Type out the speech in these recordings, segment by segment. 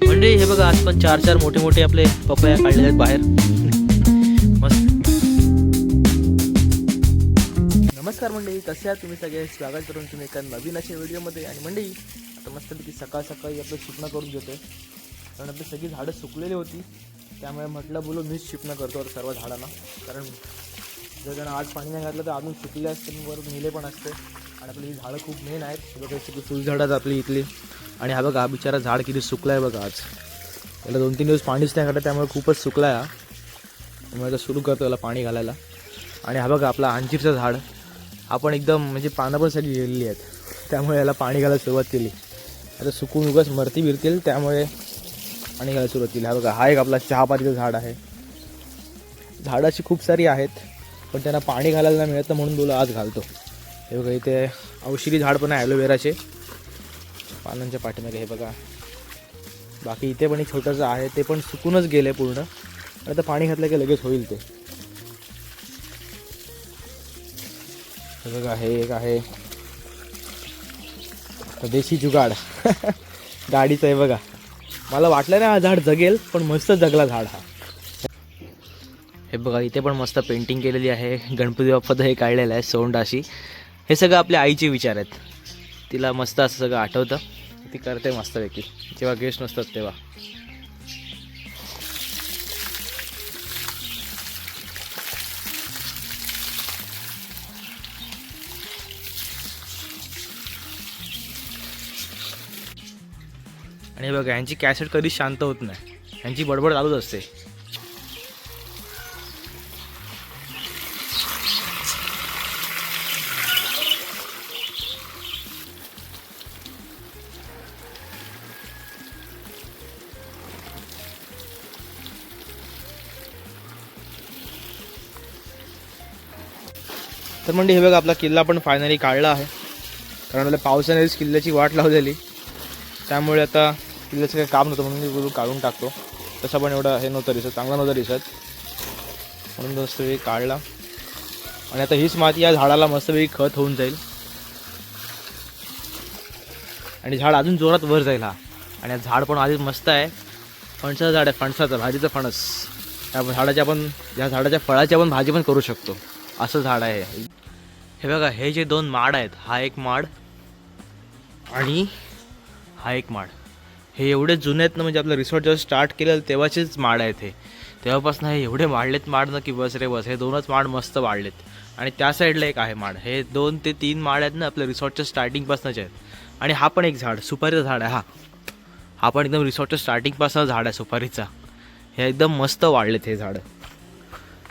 म्हणजे हे बघा आज पण चार चार मोठे मोठे आपले पपया काढलेले आहेत बाहेर. मस्त. नमस्कार मंडळी कसे आहात तुम्ही सगळे? स्वागत करून तुम्ही एका नवीन अशा व्हिडिओमध्ये. आणि मंडळी आता मस्तपैकी सकाळ सकाळी आपलं शिपणं करून घेतोय कारण आपली सगळी झाडं सुकलेली होती. त्यामुळे म्हटलं बोलू मीच शिपणं करतो सर्व झाडांना. कारण जर त्यांना आज पाणी नाही घातलं तर अजून सुकले असते आणि वर मेले पण असते. आणि आपली ही झाडं खूप मेन आहेत. हे सगळी फुलझाडं आपली इथली. आणि हा बघा हा बिचारा झाड किती सुकला आहे बघा आज. त्याला दोन तीन दिवस पाणीच नाही घातलं त्यामुळे खूपच सुकला आहे हा. त्यामुळे आता सुरू करतो त्याला पाणी घालायला. आणि हा बघा आपला अंजीरचं झाड. आपण एकदम म्हणजे पानं पण सगळी गेलेली आहेत. त्यामुळे याला पाणी घालायला सुरुवात केली. आता सुकून उगाच मरती बिरतील त्यामुळे पाणी घालायला सुरुवात केली. हा बघा हा एक आपला चहापातीचं झाड आहे. झाडं अशी खूप सारी आहेत पण त्यांना पाणी घालायला मिळतं म्हणून तुला आज घालतो. हे बघा इथे औषधी झाड पण आहे ॲलोवेराचे पानांच्या पाठीमागे हे बघा. बाकी इथे पण एक छोटंसं आहे ते पण सुकूनच गेले पूर्ण. आता पाणी घातलं की लगेच होईल ते. बघा हे एक आहे. देशी जुगाड. गाडीचं आहे बघा. मला वाटलं नाही हा झाड जगेल पण मस्त जगला झाड हा. हे बघा इथे पण मस्त पेंटिंग केलेली आहे. गणपती बाप्पाचं हे काढलेलं आहे सोंड अशी हे सगळं आपल्या आईचे विचार आहेत. तिला मस्त असं सगळं आठवतं. ती करते मस्तपैकी. जेव्हा गेस्ट नसतात तेव्हा. आणि बघा यांची कॅसेट कधीच शांत होत नाही. यांची बडबड चालूच असते. तर म्हणजे हे बघा आपला किल्ला पण फायनली काढला आहे. कारण आपल्या पावसानेच किल्ल्याची वाट लावलेली. त्यामुळे आता किल्ल्याचं काही काम नव्हतं म्हणून मी काढून टाकतो. तसं पण एवढं हे नव्हतं दिसत चांगला नव्हतं दिसत. म्हणून मस्तपैकी काढला. आणि आता हीच माती या झाडाला मस्तपैकी खत होऊन जाईल. आणि झाड अजून जोरात वर जाईल हा. आणि झाड पण आधीच मस्त आहे. फणसाचं झाड आहे फणसाचं भाजीचं फणस. त्या झाडाच्या आपण या झाडाच्या फळाची आपण भाजी पण करू शकतो. असं झाड आहे हे. बघा हे जे दोन माड आहेत हा एक माड आणि हा एक माड. हे एवढे जुने आहेत ना म्हणजे आपलं रिसॉर्ट जेव्हा स्टार्ट केलं तेव्हाचेच माड आहेत हे. तेव्हापासून हे एवढे वाढलेत माड ना की बस रे बस हे दोनच माड मस्त वाढलेत. आणि त्या साईडला एक आहे माड. हे दोन ते तीन माड आहेत ना आपल्या रिसॉर्टच्या स्टार्टिंगपासूनच आहेत. आणि हा पण एक झाड सुपारीचं झाड आहे हा. हा पण एकदम रिसॉर्टच्या स्टार्टिंगपासून झाड आहे सुपारीचा. हे एकदम मस्त वाढलेत हे झाडं.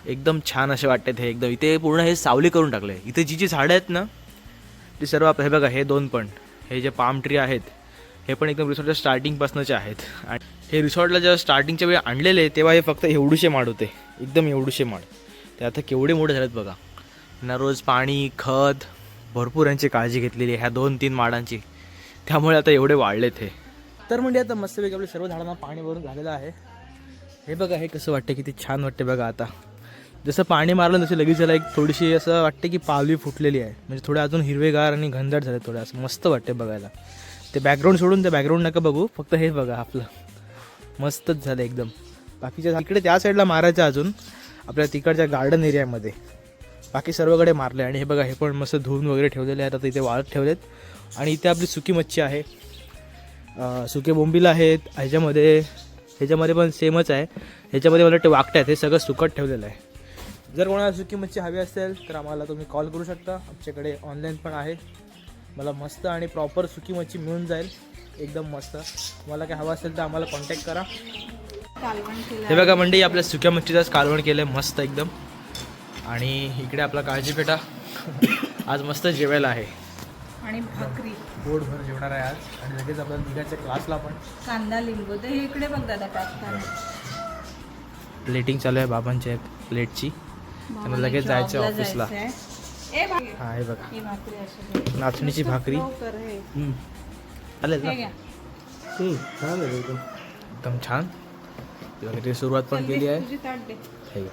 एकदम छान असे वाटतात हे एकदम. इथे पूर्ण हे सावली करून टाकले इथे जी जी झाडं आहेत ना ती सर्व आप- हे बघा हे दोन पण. हे जे पाम ट्री आहेत हे पण एकदम रिसॉर्टच्या स्टार्टिंगपासूनचे आहेत. आणि हे रिसॉर्टला जेव्हा स्टार्टिंगच्या वेळी आणलेले तेव्हा हे फक्त एवढूशे माड होते. एकदम एवढूशे माड. ते आता केवढे मोठे झालेत बघा. ना रोज पाणी खत भरपूर यांची काळजी घेतलेली आहे ह्या दोन तीन माडांची. त्यामुळे आता एवढे वाढलेत हे. तर म्हणजे आता मस्तपैकी आपल्या सर्व झाडांना पाणी भरून झालेलं आहे. हे बघा हे कसं वाटतं किती छान वाटते बघा आता. जसं पाणी मारलं तसं लगेच त्याला एक थोडीशी असं वाटते की पालवी फुटलेली आहे. म्हणजे थोडे अजून हिरवेगार आणि घनदाट झाले थोडं असं मस्त वाटते बघायला. ते बॅकग्राऊंड सोडून ते बॅकग्राऊंड नका बघू फक्त हे बघा आपलं. मस्तच झालं एकदम. बाकीच्या इकडे त्या साईडला मारायचं अजून आपल्या तिकडच्या गार्डन एरियामध्ये बाकी सर्वकडे मारले आणि हे बघा हे पण मस्त धुवून वगैरे ठेवलेले आहेत. आता इथे वाळत ठेवलेत. आणि इथे आपली सुकी मच्छी आहे. सुके बोंबील आहेत. ह्याच्यामध्ये ह्याच्यामध्ये पण सेमच आहे. ह्याच्यामध्ये मला वाटते आहेत. हे सगळं सुकट ठेवलेलं आहे. जर कोणाला सुकी मच्छी हवी असेल तर आम्हाला तुम्ही कॉल करू शकता. आमच्याकडे ऑनलाईन पण आहे. मला मस्त आणि प्रॉपर सुकी मच्छी मिळून जाईल. एकदम मस्त. तुम्हाला काय हवं असेल तर आम्हाला कॉन्टॅक्ट करा. हे बघा मंडई आपल्या सुक्या मच्छीचाच कालवण केलं आहे मस्त एकदम. आणि इकडे आपला काळजी पेटा आज मस्त जेवायला आहे. आणि भाकरी. पोटभर जेवणार आहे आज. आणि लगेच आपल्याला निघायच्या क्लासला पण. कांदा लिंबू. हे इकडे बघ दादा प्लेटिंग चालू आहे बाबांच्या प्लेटची मामाला लगेच जायचं ऑफिसला. हा हे बघा. नाचणीची भाकरी. ना. छान आहे एकदम. छान. ते सुरुवात पण केली आहे. हे.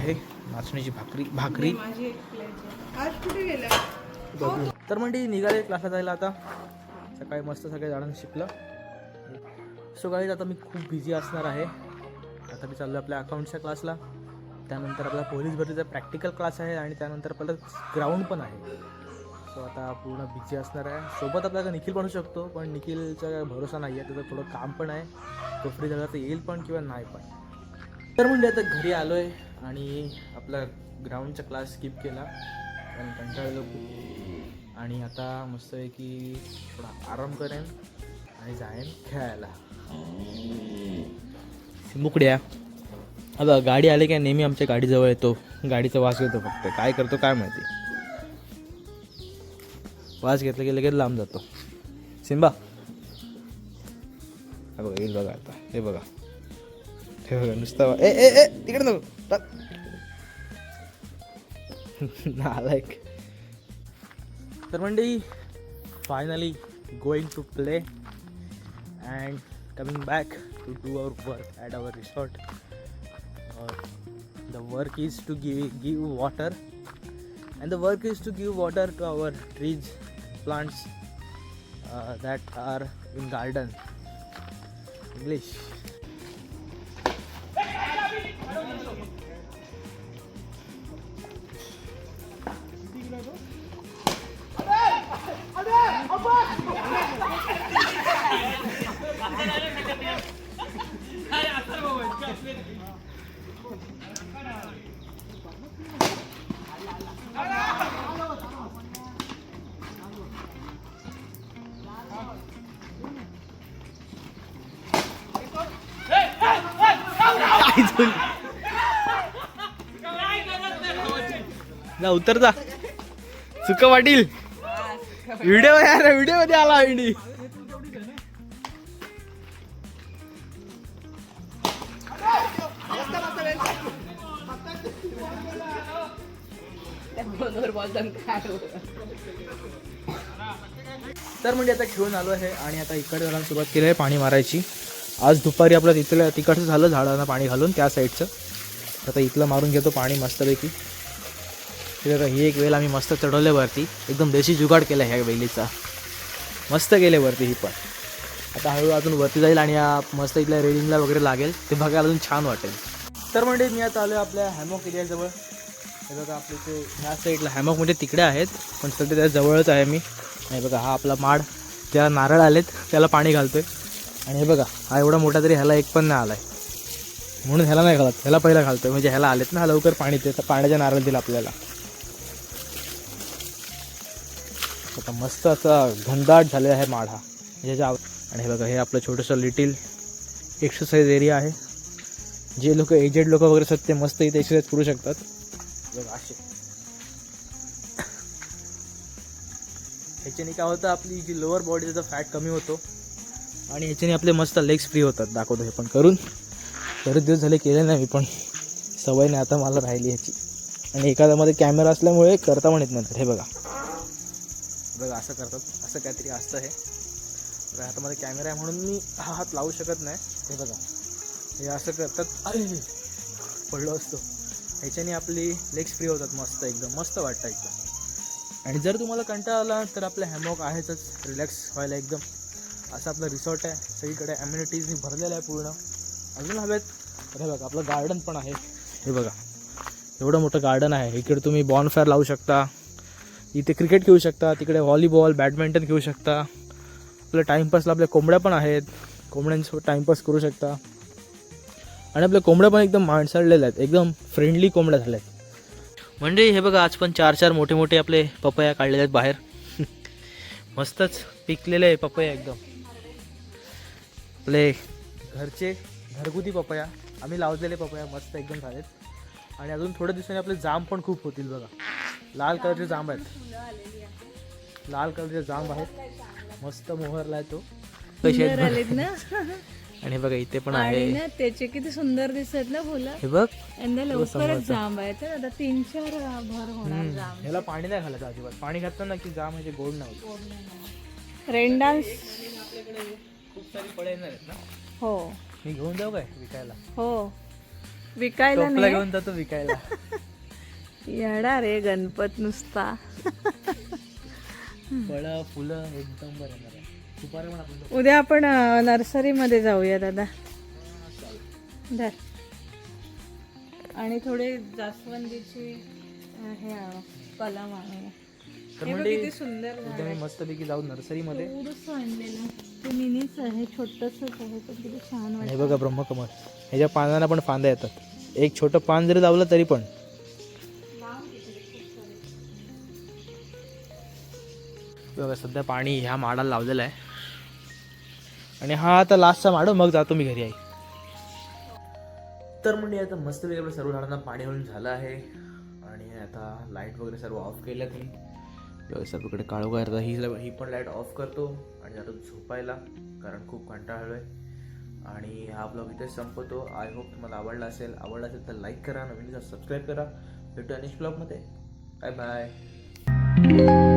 हे नाचणीची भाकरी भाकरी. तर म्हणजे निघाले क्लासला जायला आता. सकाळी मस्त सगळे झाडांना शिकलं. सो काही आता मी खूप बिझी असणार आहे. आता मी चाललो आपल्या अकाउंटच्या क्लासला त्यानंतर आपला पोलीस भरतीचा प्रॅक्टिकल क्लास आहे आणि त्यानंतर आपल्याला ग्राउंड पण आहे. सो आता पूर्ण बिझी असणार आहे. सोबत आपल्याला निखिल बनू शकतो पण निखिलचा काही भरोसा नाही आहे त्याचं थोडं काम पण आहे. तो फ्री झाला तर येईल पण किंवा नाही पण. तर म्हणजे आता घरी आलो आहे आणि आपला ग्राउंडचा क्लास स्किप केला. आणि कंटाळलो खूप. आणि आता मस्त आहे की थोडा आराम करेन आणि जाईन खेळायला. मुकड्या आता गाडी आली काय नेहमी आमच्या गाडीजवळ येतो. गाडीचा वास घेतो फक्त. काय करतो काय माहिती? वास घेतला की लगेच लांब जातो. सिंबा. हा बघा येईल बघा आता. हे बघा. हे बघा नुसतं ए ए ए तिकडे नको. नालायक तर मंडळी finally going to play and coming back to do our work at our resort work is to give, give water and the work is to give water to our trees plants uh, that are in garden english Hayır. जा उतर जा. चुका वाटील. Video यार व्हिडिओमध्ये आला ID तर म्हणजे आता खेळून आलो आहे आणि आता इकडे जायला सुरुवात केली आहे पाणी मारायची. आज दुपारी आपलं तिथलं तिकडचं झालं झाडांना पाणी घालून त्या साईडचं. आता इथलं मारून घेतो पाणी मस्तपैकी. तिथे आता ही एक वेल आम्ही मस्त चढवले वरती. एकदम देशी जुगाड केला ह्या वेलीचा. मस्त गेले वरती ही पण. आता हळूहळू अजून वरती जाईल आणि या मस्त इथल्या रेलिंगला वगैरे लागेल. ते बघायला अजून छान वाटेल. तर म्हणजे मी आता आलो आपल्या हॅमॉक एरियाजवळ हे बघा आपले ते ह्या साईडला हॅमॉक म्हणजे तिकडे आहेत पण सध्या त्या जवळच आहे मी. आणि बघा हा आपला माड त्या नारळ आलेत त्याला पाणी घालतोय. आणि हे बघा हा एवढा मोठा तरी ह्याला एक पण नाही आला आहे म्हणून ह्याला नाही घालत ह्याला पहिला घालतोय. म्हणजे ह्याला आलेत ना लवकर पाणी ते पाण्याच्या नारळ दिला आपल्याला. आता मस्त असा घनदाट झालेला आहे माड हा. ह्याच्या आणि हे बघा हे आपलं छोटंसं लिटिल एक्सरसाइज एरिया आहे. जे लोक एजेड लोक वगैरे असतात ते मस्त इथे एक्सरसाइज करू शकतात. असे. ह्याच्याने काय होतं आपली जी लोअर बॉडीचा फॅट कमी होतो. आणि ह्याच्याने आपले मस्त लेग्स फ्री होतात. दाखवतो हे पण करून. बरेच दिवस झाले केले नाही मी पण सवय नाही आता मला राहिली ह्याची. आणि एखाद्यामध्ये कॅमेरा असल्यामुळे करता पण येत नंतर हे बघा. बघा असं करतात. असं काहीतरी असतं हे. बघा हातामध्ये कॅमेरा आहे म्हणून मी हा हात लावू शकत नाही. हे बघा. हे असं करतात. अरे! पडलो असतो. ह्याच्याने आपली लेग्स फ्री होतात मस्त एकदम मस्त वाटतं एकदम. आणि जर तुम्हाला कंटाळा आला तर आपलं हॅमॉक आहेच रिलॅक्स व्हायला एकदम. असं आपलं रिसॉर्ट आहे सगळीकडे ॲम्युनिटीजनी भरलेलं आहे पूर्ण. अजून हवेत? अरे हे बघा आपलं गार्डन पण आहे. हे बघा एवढं मोठं गार्डन आहे. इकडे तुम्ही बॉनफायर लावू शकता. इथे क्रिकेट खेळू शकता. तिकडे व्हॉलीबॉल बॅडमिंटन खेळू शकता. आपल्या टाईमपासला आपल्या कोंबड्या पण आहेत. कोंबड्यांसोबत टाईमपास करू शकता. आणि आपल्या कोंबड्या पण एकदम माणसाळलेल्या आहेत. एकदम फ्रेंडली कोंबड्या झाल्या आहेत. म्हणजे हे बघा आज पण चार चार मोठे मोठे आपले पपया काढलेले आहेत बाहेर. मस्तच पिकलेले आहे पपया एकदम. आपले घरचे घरगुती पपया आम्ही लावलेले पपया मस्त एकदम झालेत. आणि अजून थोड्या दिवसांनी आपले जाम पण खूप होतील बघा. लाल कलरचे जांब आहेत. लाल कलरचे जांब आहेत. मस्त मोहरला आहे तो. कसे आहेत ना? आणि बघा इथे पण आणि आहे. ना त्याचे किती सुंदर दिसत ना फुलं. हे बघ यंदा लवकरच जांब आहे. तर आता तीन चार भर होणार जांब. ह्याला पाणी नाही घालायचं अजिबात. पाणी घातलं ना की जाम म्हणजे गोड नाही होत. रेन डान्स खूप सारी फळे येणार आहेत ना? हो. मी घेऊन जाऊ काय विकायला? हो. विकायला टोपला नाही. घेऊन जातो विकायला. येणार रे गणपत नुसता. फळं फुलं एकदम बरं येणार आहे आपण उद्या आपण नर्सरी मध्ये जाऊया दादा. धर. आणि थोडे जास्वंदीची हे कलम हे बघ म्हणजे किती सुंदर मस्तपैकी जाऊ नर्सरीमध्ये. ते मिनीच आहे छोटंसंच आहे पण किती छान हे बघा ब्रह्मकमळ ह्याच्या पानांना पण फांद्या येतात. एक छोटं पान जरी लावलं तरी पण. बघा सध्या पाणी ह्या माडाला लावलेलं आहे. आणि हा आता लास्टचा माडो मग जातो मी घरी आई. तर म्हणजे आता मस्त आपल्या सर्व झाडांना पाणी होऊन झालं आहे. आणि आता लाइट वगैरे सर्व ऑफ केल्यात मी सर्वकडे काळोगा आता ही ही पण लाइट ऑफ करतो आणि जातो झोपायला कारण खूप कंटाळलो आहे आणि हा ब्लॉग इथेच संपवतो. आय होप तुम्हाला आवडला असेल. आवडला असेल तर लाईक करा. नवीन सबस्क्राईब करा. भेटू नेक्स्ट ब्लॉगमध्ये बाय बाय